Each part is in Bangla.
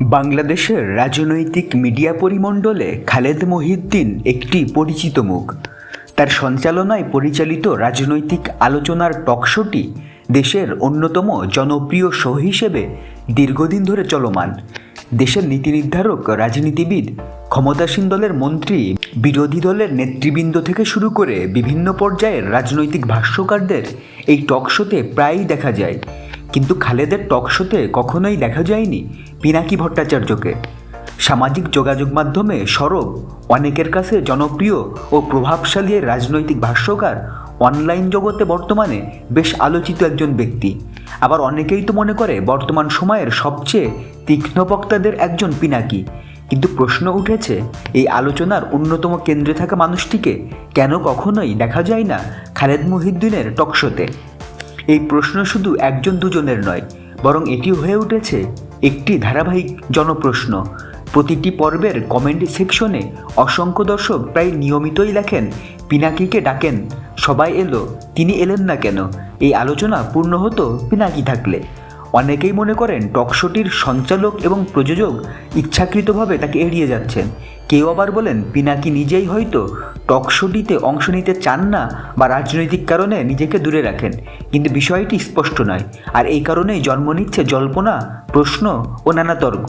বাংলাদেশের রাজনৈতিক মিডিয়া পরিমণ্ডলে খালেদ মহিউদ্দিন একটি পরিচিত মুখ। তার সঞ্চালনায় পরিচালিত রাজনৈতিক আলোচনার টকশোটি দেশের অন্যতম জনপ্রিয় শো হিসেবে দীর্ঘদিন ধরে চলমান। দেশের নীতি নির্ধারক রাজনীতিবিদ, ক্ষমতাসীন দলের মন্ত্রী, বিরোধী দলের নেতৃবৃন্দ থেকে শুরু করে বিভিন্ন পর্যায়ের রাজনৈতিক ভাষ্যকারদের এই টকশোতে প্রায়ই দেখা যায়। কিন্তু খালেদের টকশোতে কখনোই দেখা যায়নি পিনাকি ভট্টাচার্যকে। সামাজিক যোগাযোগ মাধ্যমে সরব, অনেকের কাছে জনপ্রিয় ও প্রভাবশালী রাজনৈতিক ভাষ্যকার, অনলাইন জগতে বর্তমানে বেশ আলোচিত একজন ব্যক্তি। আবার অনেকেই তো মনে করে বর্তমান সময়ের সবচেয়ে তীক্ষ্ণ বক্তাদের একজন পিনাকি। কিন্তু প্রশ্ন উঠেছে, এই আলোচনার অন্যতম কেন্দ্রে থাকা মানুষটিকে কেন কখনোই দেখা যায় না খালেদ মহিউদ্দিনের টকশোতে এই প্রশ্ন শুধু একজন দুজনের নয়, বরং এটি হয়ে উঠেছে একটি ধারাবাহিক জনপ্রশ্ন। প্রতিটি পর্বের কমেন্ট সেকশনে অসংখ্য দর্শক প্রায় নিয়মিতই লেখেন, পিনাকিকে ডাকেন, সবাই এলো, তিনি এলেন না কেন? এই আলোচনা পূর্ণ হতো পিনাকি থাকলে। অনেকেই মনে করেন টকশোটির সঞ্চালক এবং প্রযোজক ইচ্ছাকৃতভাবে তাকে এড়িয়ে যাচ্ছেন। কেউ আবার বলেন, পিনাকি নিজেই হয়তো টকশোটিতে অংশ নিতে চান না বা রাজনৈতিক কারণে নিজেকে দূরে রাখেন। কিন্তু বিষয়টি স্পষ্ট নয়। আর এই কারণেই জন্ম নিচ্ছে জল্পনা প্রশ্ন ও নানা তর্ক।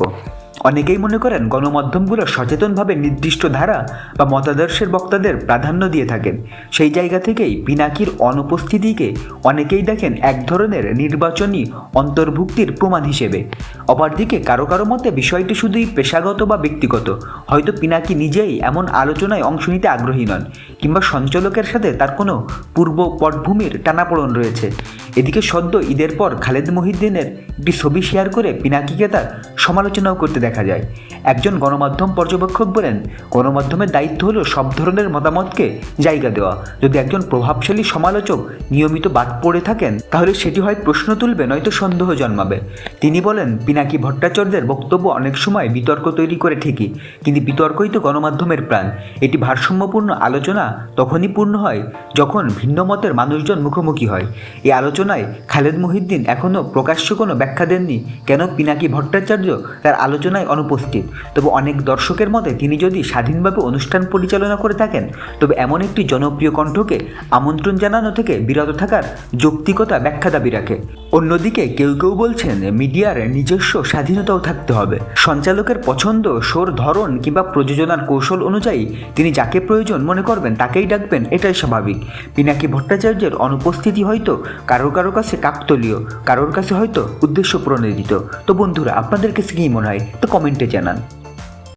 অনেকেই মনে করেন গণমাধ্যমগুলো সচেতনভাবে নির্দিষ্ট ধারা বা মতাদর্শের বক্তাদের প্রাধান্য দিয়ে থাকেন। সেই জায়গা থেকেই পিনাকির অনুপস্থিতিকে অনেকেই দেখেন এক ধরনের নির্বাচনী অন্তর্ভুক্তির প্রমাণ হিসেবে। অপরদিকে কারও কারও মতে বিষয়টি শুধুই পেশাগত বা ব্যক্তিগত। হয়তো পিনাকি নিজেই এমন আলোচনায় অংশ নিতে আগ্রহী নন, কিংবা সঞ্চালকের সাথে তার কোনো পূর্ব পটভূমির টানাপোড়ন রয়েছে। এদিকে সদ্য ঈদের পর খালেদ মহিদ্দিনের একটি ছবি শেয়ার করে পিনাকিকে তার সমালোচনাও করতে দেখা যায়। একজন গণমাধ্যম পর্যবেক্ষক বলেন, গণমাধ্যমের দায়িত্ব হলো সব ধরনের মতামতকে জায়গা দেওয়া। যদি একজন প্রভাবশালী সমালোচক নিয়মিত বাদ পড়ে থাকেন, তাহলে সেটি হয় প্রশ্ন তুলবে, নয়তো সন্দেহ জন্মাবে। তিনি বলেন, পিনাকি ভট্টাচার্যের বক্তব্য অনেক সময় বিতর্ক তৈরি করে ঠিকই, কিন্তু বিতর্কই তো গণমাধ্যমের প্রাণ। এটি ভারসাম্যপূর্ণ আলোচনা তখনই পূর্ণ হয় যখন ভিন্ন মতের মানুষজন মুখোমুখি হয়। এই আলোচনায় খালেদ মহিউদ্দিন এখনও প্রকাশ্য কোনো ব্যাখ্যা দেননি কেন পিনাকি ভট্টাচার্য তার আলোচনায় অনুপস্থিত। তবে অনেক দর্শকের মতে তিনি যদি স্বাধীনভাবে অনুষ্ঠান পরিচালনা করে থাকেন, তবে এমন একটি জনপ্রিয় কণ্ঠকে আমন্ত্রণ জানানো থেকে বিরত থাকার যৌক্তিকতা ব্যাখ্যা দাবি রাখে। অন্যদিকে কেউ কেউ বলছেন, মিডিয়ার নিজস্ব স্বাধীনতাও থাকতে হবে। সঞ্চালকের পছন্দ সোর ধরন কিংবা প্রযোজনার কৌশল অনুযায়ী তিনি যাকে প্রয়োজন মনে করবেন তাকেই ডাকবেন, এটাই স্বাভাবিক। পিনাকি ভট্টাচার্যের অনুপস্থিতি হয়তো কারোর কারোর কাছে কাকতলীয়, কারোর কাছে হয়তো উদ্দেশ্য প্রণোদিত। তো বন্ধুরা আপনাদের কাছে কী মনে হয়? তো কমেন্টে জানান।